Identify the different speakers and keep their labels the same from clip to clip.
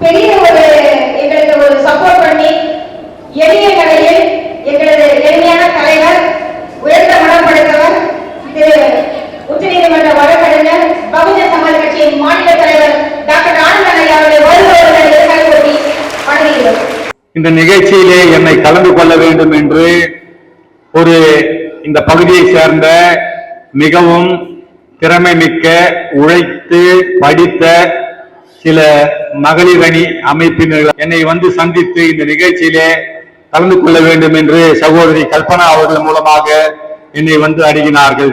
Speaker 1: பெரிய ஒரு எங்களுக்கு ஒரு சப்போர்ட் பண்ணி எளிய கலையில் எங்களது எளிமையான தலைவர் உயர்ந்த மனப்படுத்தவர் படைத்தவர் திரு உச்சநீதிமன்ற வழக்கறிஞர் பகுஜன் சமாஜ் கட்சியின் மாநில தலைவர் டாக்டர் ஆனந்தன் ஐயா அவர்களை வருபவர்கள் எதிர்கால கொட்டி வணங்குகிறோம்.
Speaker 2: இந்த நிகழ்ச்சியிலே என்னை கலந்து கொள்ள வேண்டும் என்று ஒரு இந்த பகுதியை சேர்ந்த மிகவும் திறமை மிக்க உழைத்து படித்த சில மகளிர் அணி அமைப்பினர்கள் என்னை வந்து சந்தித்து இந்த நிகழ்ச்சியிலே கலந்து கொள்ள வேண்டும் என்று சகோதரி கல்பனா அவர்கள் மூலமாக என்னை வந்து அணுகினார்கள்.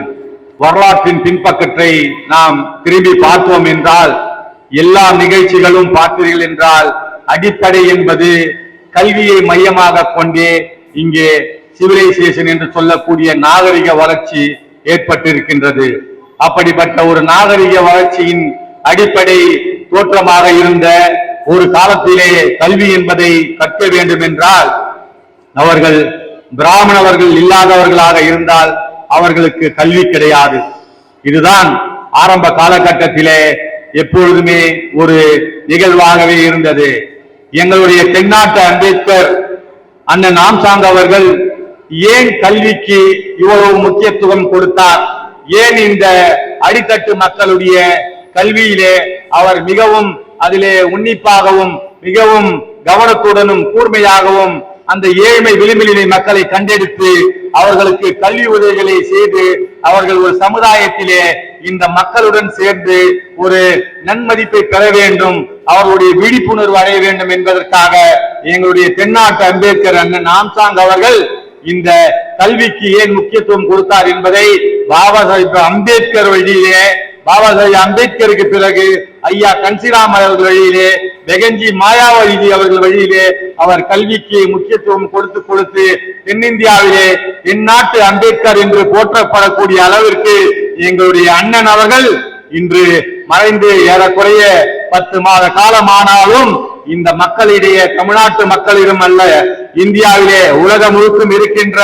Speaker 2: வரலாற்றின் பின்பக்கத்தை நாம் திரும்பி பார்த்தோம் என்றால் எல்லா நிகழ்ச்சிகளும் பார்த்தீர்கள் என்றால் அடிப்படை என்பது கல்வியை மையமாக கொண்டே இங்கே சிவிலைசேஷன் என்று சொல்லக்கூடிய நாகரிக வளர்ச்சி ஏற்பட்டிருக்கின்றது. அப்படிப்பட்ட ஒரு நாகரிக வளர்ச்சியின் அடிப்படை தோற்றமாக இருந்த ஒரு காலத்திலே கல்வி என்பதை கற்க வேண்டும் என்றால் அவர்கள் பிராமணவர்கள் இல்லாதவர்களாக இருந்தால் அவர்களுக்கு கல்வி கிடையாது. இதுதான் ஆரம்ப காலகட்டத்திலே எப்பொழுதுமே ஒரு நிகழ்வாகவே இருந்தது. எங்களுடைய தென்னாட்டு அம்பேத்கர் அண்ணன் நாம்சாங் அவர்கள் ஏன் கல்விக்கு இவ்வளவு முக்கியத்துவம் கொடுத்தார்? ஏன் இந்த அடித்தட்டு மக்களுடைய கல்வியிலே அவர் மிகவும் அதிலே உன்னிப்பாகவும் மிகவும் கவனத்துடனும் கூர்மையாகவும் அந்த ஏழ்மை விளிம்பிலே மக்களை கண்டெடுத்து அவர்களுக்கு கல்வி உதவிகளை செய்து அவர்கள் ஒரு சமுதாயத்திலே இந்த மக்களுடன் சேர்ந்து ஒரு நன்மதிப்பை பெற வேண்டும் அவர்களுடைய விழிப்புணர்வு அடைய வேண்டும் என்பதற்காக எங்களுடைய தென்னாட்டு அம்பேத்கர் அண்ணன் ஆம்சாங் அவர்கள் இந்த கல்விக்கு ஏன் முக்கியத்துவம் கொடுத்தார் என்பதை பாபா சாஹிப் அம்பேத்கர் வழியிலே பாபா சாஹிப் அம்பேத்கருக்கு பிறகு ஐயா கன்சிராம் அவர்கள் வழியிலே பெகஞ்சி மாயாவதி அவர்கள் வழியிலே அவர் கல்விக்கு முக்கியத்துவம் கொடுத்து கொடுத்து தென்னிந்தியாவிலே எந்நாட்டு அம்பேத்கர் என்று போற்றப்படக்கூடிய அளவிற்கு எங்களுடைய அண்ணன் அவர்கள் இன்று மறைந்து ஏறக்குறைய பத்து மாத காலமானாலும் இந்த மக்களிடையே தமிழ்நாட்டு மக்களிடம் அல்ல இந்தியாவிலே உலகம் முழுக்கும் இருக்கின்ற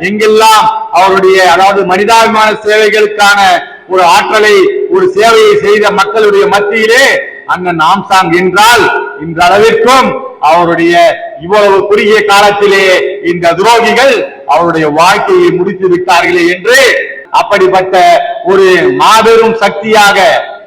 Speaker 2: எங்கெல்லாம் அவருடைய அதாவது மனிதாபிமான சேவைகளுக்கான ஒரு ஆற்றலை ஒரு சேவையை செய்த மக்களுடைய மத்தியிலே அண்ணன் ஆம்சாங் என்றால் இந்த அளவிற்கும் அவருடைய இவ்வளவு குறுகிய காலத்திலே இந்த துரோகிகள் அவருடைய வாழ்க்கையை முடித்து விட்டார்களே என்று அப்படிப்பட்ட ஒரு மாபெரும் சக்தியாக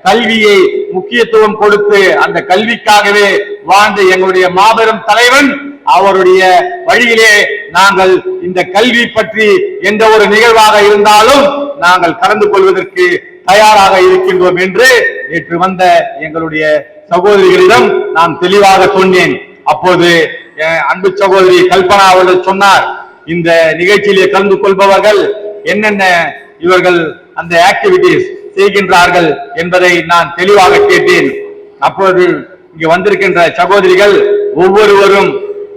Speaker 2: கல்வியை முக்கியத்துவம் கொடுத்து அந்த கல்விக்காகவே வாழ்ந்த எங்களுடைய மாபெரும் தலைவன் அவருடைய வழியிலே நாங்கள் இந்த கல்வி பற்றி எந்த ஒரு நிகழ்வாக இருந்தாலும் நாங்கள் கலந்து கொள்வதற்கு தயாராக இருக்கின்றோம் என்று நேற்று வந்த எங்களுடைய சகோதரிகளிடம் நான் தெளிவாக சொன்னேன். அப்போது அன்பு சகோதரி கல்பனா அவர்கள் சொன்னார் இந்த நிகழ்ச்சியிலே கலந்து கொள்பவர்கள் என்னென்ன இவர்கள் அந்த ஆக்டிவிட்டிஸ் செய்கின்றார்கள் என்பதை நான் தெளிவாக கேட்டேன். அப்போது இங்கு வந்திருக்கின்ற சகோதரிகள் ஒவ்வொருவரும்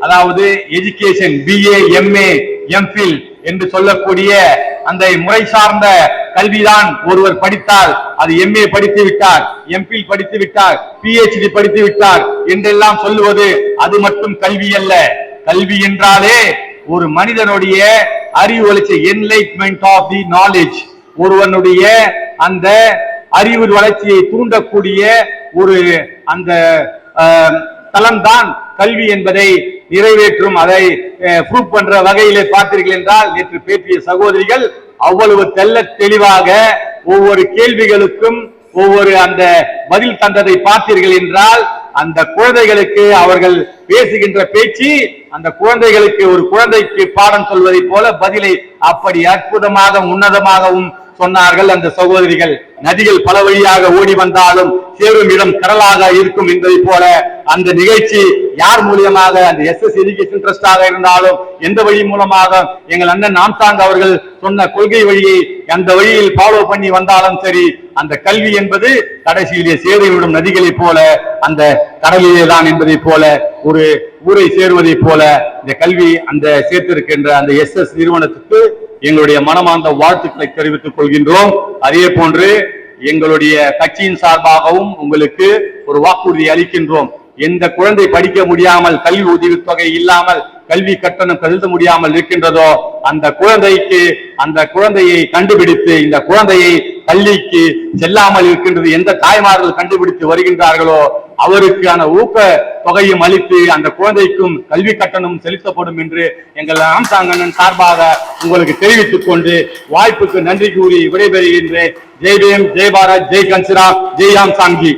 Speaker 2: அதாவது எஜுகேஷன் பிஏ எம்ஏ எம்ஃபில் என்று சொல்லக்கூடிய அந்த முறை சார்ந்த கல்விதான் ஒருவர் படித்தால் அது எம்ஏ படித்து விட்டார் எம்பில் படித்து விட்டார் பிஹெச்டி படித்து விட்டார் என்றெல்லாம் சொல்லுவது அது மட்டும் கல்வி அல்ல. கல்வி என்றாலே ஒரு மனிதனுடைய அறிவு வளர்ச்சி என்லைட்மெண்ட் ஆஃப் தி நாலேஜ் ஒருவனுடைய அந்த அறிவு வளர்ச்சியை தூண்டக்கூடிய ஒரு அந்த தளம்தான் கல்வி என்பதை நிறைவேற்றும். அதை ப்ரூவ் பண்ற வகையிலே பார்த்தீர்கள் என்றால் நேற்று பேசிய சகோதரிகள் அவ்வளவு தெல்ல தெளிவாக ஒவ்வொரு கேள்விகளுக்கும் ஒவ்வொரு அந்த பதில் தந்ததை பார்த்தீர்கள் என்றால் அந்த குழந்தைகளுக்கு அவர்கள் பேசுகின்ற பேச்சு அந்த குழந்தைகளுக்கு ஒரு குழந்தைக்கு பாடம் சொல்வதை போல பதிலை அப்படி அற்புதமாக உன்னதமாகவும் சொன்னார்கள் அந்த சகோதரிகள். நதிகள் பல வழியாக ஓடி வந்தாலும் சேரும் இடம் கடலாக இருக்கும் என்பதை போல அந்த நிகழ்ச்சி யார் மூலியமாக அந்த எஸ் எஸ் எஜுகேஷன் ட்ரஸ்டாக இருந்தாலும் எந்த வழி மூலமாக எங்கள் அண்ணன் நாம்சாங் அவர்கள் சொன்ன கொள்கை வழியை அந்த வழியில் ஃபாலோ பண்ணி வந்தாலும் சரி அந்த கல்வி என்பது கடைசியிலே சேரிவிடும் நதிகளைப் போல அந்த கடலிலே தான் என்பதை போல ஒரு ஊரை சேருவதைப் போல இந்த கல்வி அந்த சேர்த்திருக்கின்ற அந்த எஸ் எஸ் நிறுவனத்துக்கு எங்களுடைய மனமார்ந்த வாழ்த்துக்களை தெரிவித்துக் கொள்கின்றோம். அதே போன்று எங்களுடைய கட்சியின் சார்பாகவும் உங்களுக்கு ஒரு வாக்குறுதி அளிக்கின்றோம். எந்த குழந்தை படிக்க முடியாமல் கல்வி உதவித்தொகை இல்லாமல் கல்வி கட்டணம் செலுத்த முடியாமல் இருக்கின்றதோ அந்த குழந்தைக்கு அந்த குழந்தையை கண்டுபிடித்து இந்த குழந்தையை பள்ளிக்கு செல்லாமல் இருக்கின்றது எந்த தாய்மார்கள் கண்டுபிடித்து வருகின்றார்களோ அவருக்கான ஊக்க தொகையும் அளித்து அந்த குழந்தைக்கும் கல்வி கட்டணம் செலுத்தப்படும் என்று எங்கள் ஆம்சாங்கண்ணன் சார்பாக உங்களுக்கு தெரிவித்துக் கொண்டு வாய்ப்புக்கு நன்றி கூறி விடைபெறுகின்றேன். ஜெய் பீம் ஜெய் பாரத் ஜெய் கன்சிரா ஜெய் ஆம்சாங்கி